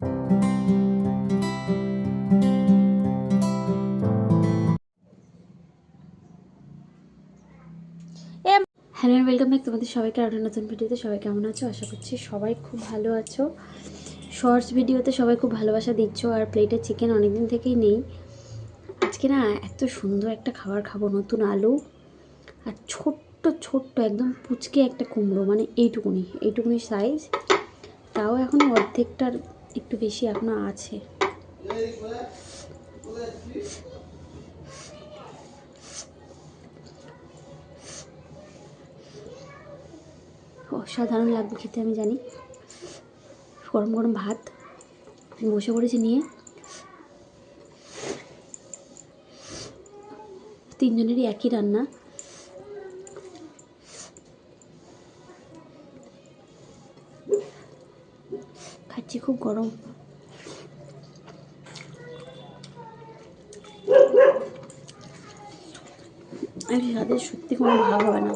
Hello welcome back তোমাদের সবাইকে আরও নতুন ভিডিওতে সবাই কেমন আছো? আশা করছি সবাই খুব ভালো আছো। শর্টস ভিডিওতে সবাই খুব ভালোবাসা দিচ্ছ আর প্লেটে চিকেন অনেকদিন থেকেই নেই। আজকে না এত সুন্দর একটা খাবার খাব, নতুন আলু আর ছোট্ট ছোট্ট একদম পুচকে একটা কুমড়ো মানে এইটুকুনি এইটুকুনি সাইজ তাও এখন অর্ধেকটার একটু বেশি এখনও আছে। অসাধারণ লাগবে খেতে, আমি জানি। গরম গরম ভাত। বসে পড়েছি নিয়ে। তিনজনেরই একই রান্না। গরম স্বাদের সত্যি কোনো ভাব হয় না।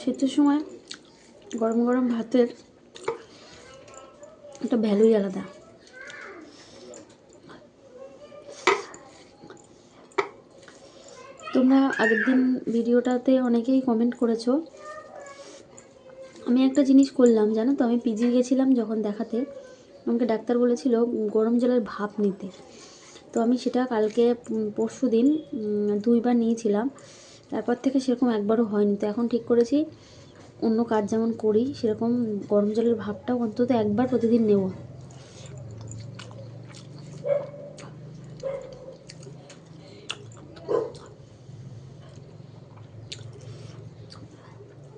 শীতের সময় গরম গরম ভাতের একটা ভ্যালুই আলাদা। তোমরা আগের দিন ভিডিওটাতে অনেকেই কমেন্ট করেছ। আমি একটা জিনিস করলাম, জানো তো? আমি পিজি গেছিলাম যখন দেখাতে। আমাকে ডাক্তার বলেছিল, গরম জলের ভাপ নিতে। তো আমি সেটা কালকে পরশু দিন দুইবার নিয়েছিলাম। তারপর থেকে সেরকম একবারও হয়নি। তো এখন ঠিক করেছি, অন্য কাজ যেমন করি, সেরকম গরম জলের ভাবটাও অন্তত একবার প্রতিদিন নেব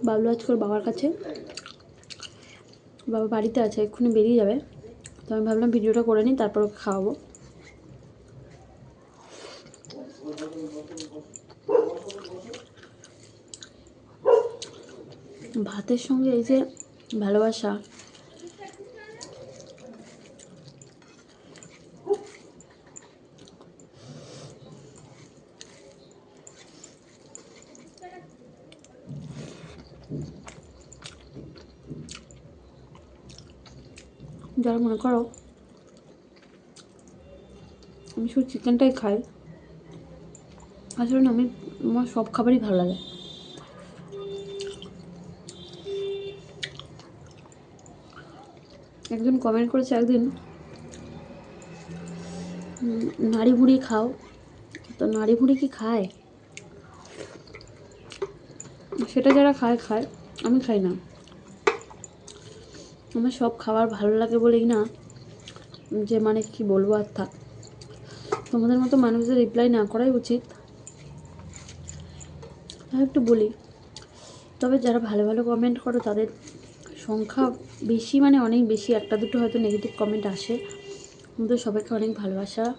বাবলু আজকাল বাবার কাছে। বাবা বাড়িতে আছে, এক্ষুনি বেরিয়ে যাবে। তো আমি ভাবলাম ভিডিওটা করে নিই, তারপর ওকে খাওয়াবো। ভাতের সঙ্গে এই যে ভালোবাসা যারা মনে করো। আমি শুধু চিকেনটাই খাই। আসলে আমি, আমার সব খাবারই ভালো লাগে। একজন কমেন্ট করেছে একদিন নাড়ি ভুড়ি খাও। তো নাড়ি ভুড়ি কি খায়? সেটা যারা খায় খায়। আমি খাই না। আমার সব খাবার ভালো লাগে বলেই না। যে মানে কি বলব আর থাক তোমাদের মতো মানুষদের রিপ্লাই না করাই উচিত। একটু বলি, তবে যারা ভালো ভালো কমেন্ট করো তাদের সংখ্যা বেশি মানে অনেক বেশি। একটা দুটো হয়তো নেগেটিভ কমেন্ট আসে। কিন্তু সবাইকে অনেক ভালোবাসা।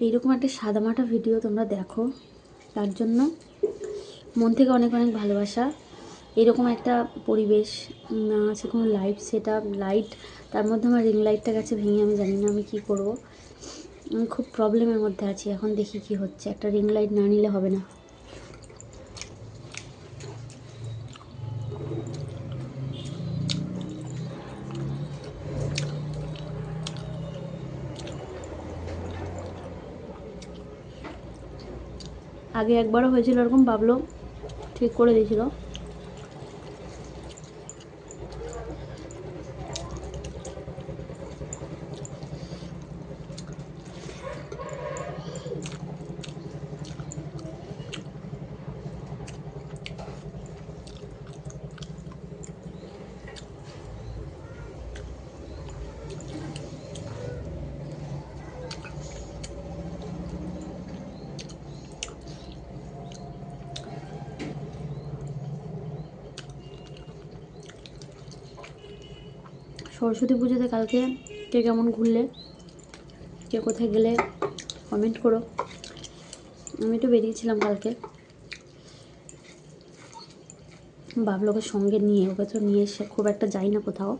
এইরকম একটা সাদামাটা ভিডিও তোমরা দেখো। তার জন্য মন থেকে অনেক অনেক ভালোবাসা। এরকম একটা পরিবেশ না আছে কোনো লাইট সেট আপ লাইট তার মধ্যে আমার রিং লাইটটা গেছে ভেঙে, আমি জানি না আমি কী করব। আমি খুব প্রবলেমের মধ্যে আছি, এখন দেখি কি হচ্ছে। একটা রিং লাইট না নিলে হবে না। আগে একবারও হয়েছিল এরকম বাবলো ঠিক করে দিয়েছিল। সরস্বতী পুজোতে কালকে কে কেমন ঘুরলে, কে কোথায় গেলে কমেন্ট করো। আমি তো বেরিয়েছিলাম কালকে। বাবলোকে সঙ্গে নিয়ে, ওকে তো নিয়ে এসে খুব একটা যাই না কোথাও।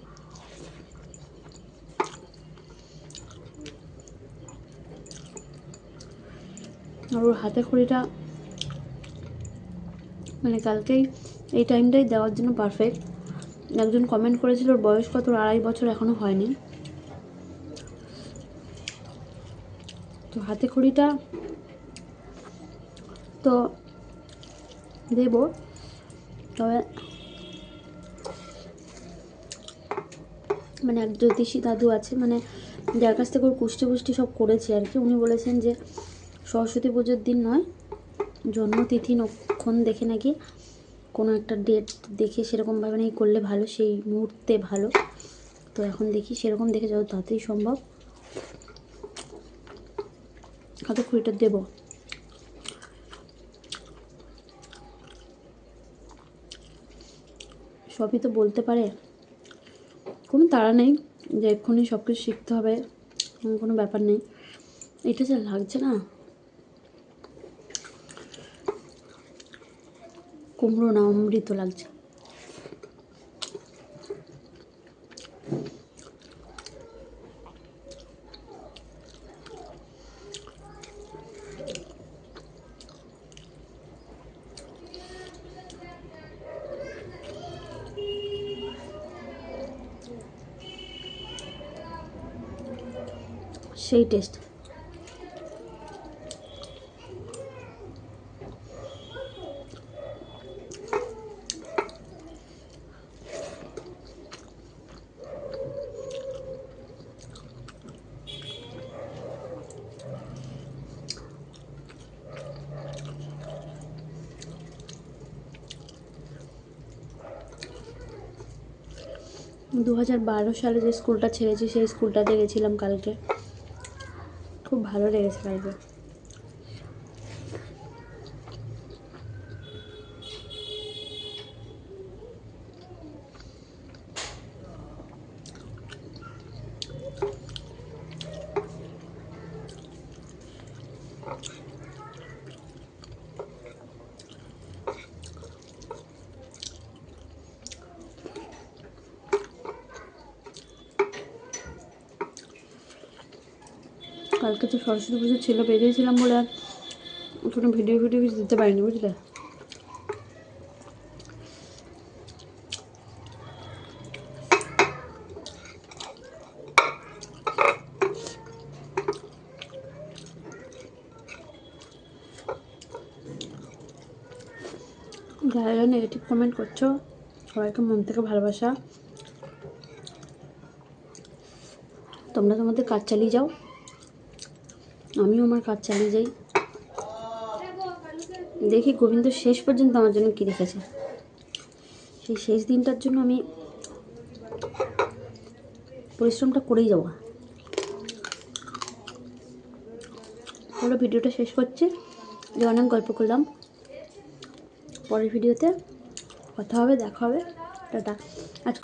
আর ওর হাতে খড়িটা মানে কালকেই এই টাইমটাই দেওয়ার জন্য পারফেক্ট একজন কমেন্ট করেছিল, ওর বয়স কত? আড়াই বছর এখনও হয়নি। তো হাতে খড়িটা তো দেব। তবে মানে এক জ্যোতিষী দাদু আছে মানে যার কাছ থেকে ওর কুষ্টি পুষ্টি সব করেছে আর কি। উনি বলেছেন যে সরস্বতী পুজোর দিন নয়, জন্মতিথি নক্ষণ দেখে নাকি কোনো একটা ডেট দেখে সেরকমভাবে নাকি করলে ভালো, সেই মুহূর্তে ভালো। তো এখন দেখি সেরকম দেখে যত তাড়াতাড়ি সম্ভব। হাতে খুঁড়িটা দেবো? সবই তো বলতে পারে। কোনো তাড়া নেই, যে এক্ষুনি সব কিছু শিখতে হবে, কোনো ব্যাপার নেই। এটা যা লাগছে না। কুমড়ো না অমৃত লাগছে। সেই টেস্ট দু হাজার বারো সালে যে স্কুলটা ছেড়েছি, সেই স্কুলটাতে গেছিলাম কালকে। খুব ভালো লেগেছে কালকে। কালকে তো সরস্বতী পুজো ছিল বেরিয়েছিলাম বলে আর কোনো ভিডিও ভিডিও কিছু দিতে পারিনি, বুঝলে? যারা নেগেটিভ কমেন্ট করছ, সবাইকে মন থেকে ভালোবাসা। তোমরা তোমাদের কাজ চালিয়ে যাও। আমিও আমার কাজ চালিয়ে যাই। দেখি গোবিন্দ শেষ পর্যন্ত আমার জন্য কী রেখেছে সেই শেষ দিনটার জন্য আমি পরিশ্রমটা করেই যাব। হলো ভিডিওটা শেষ করছি। যে অনেক গল্প করলাম। পরের ভিডিওতে কথা হবে, দেখা হবে। টাটা। আজ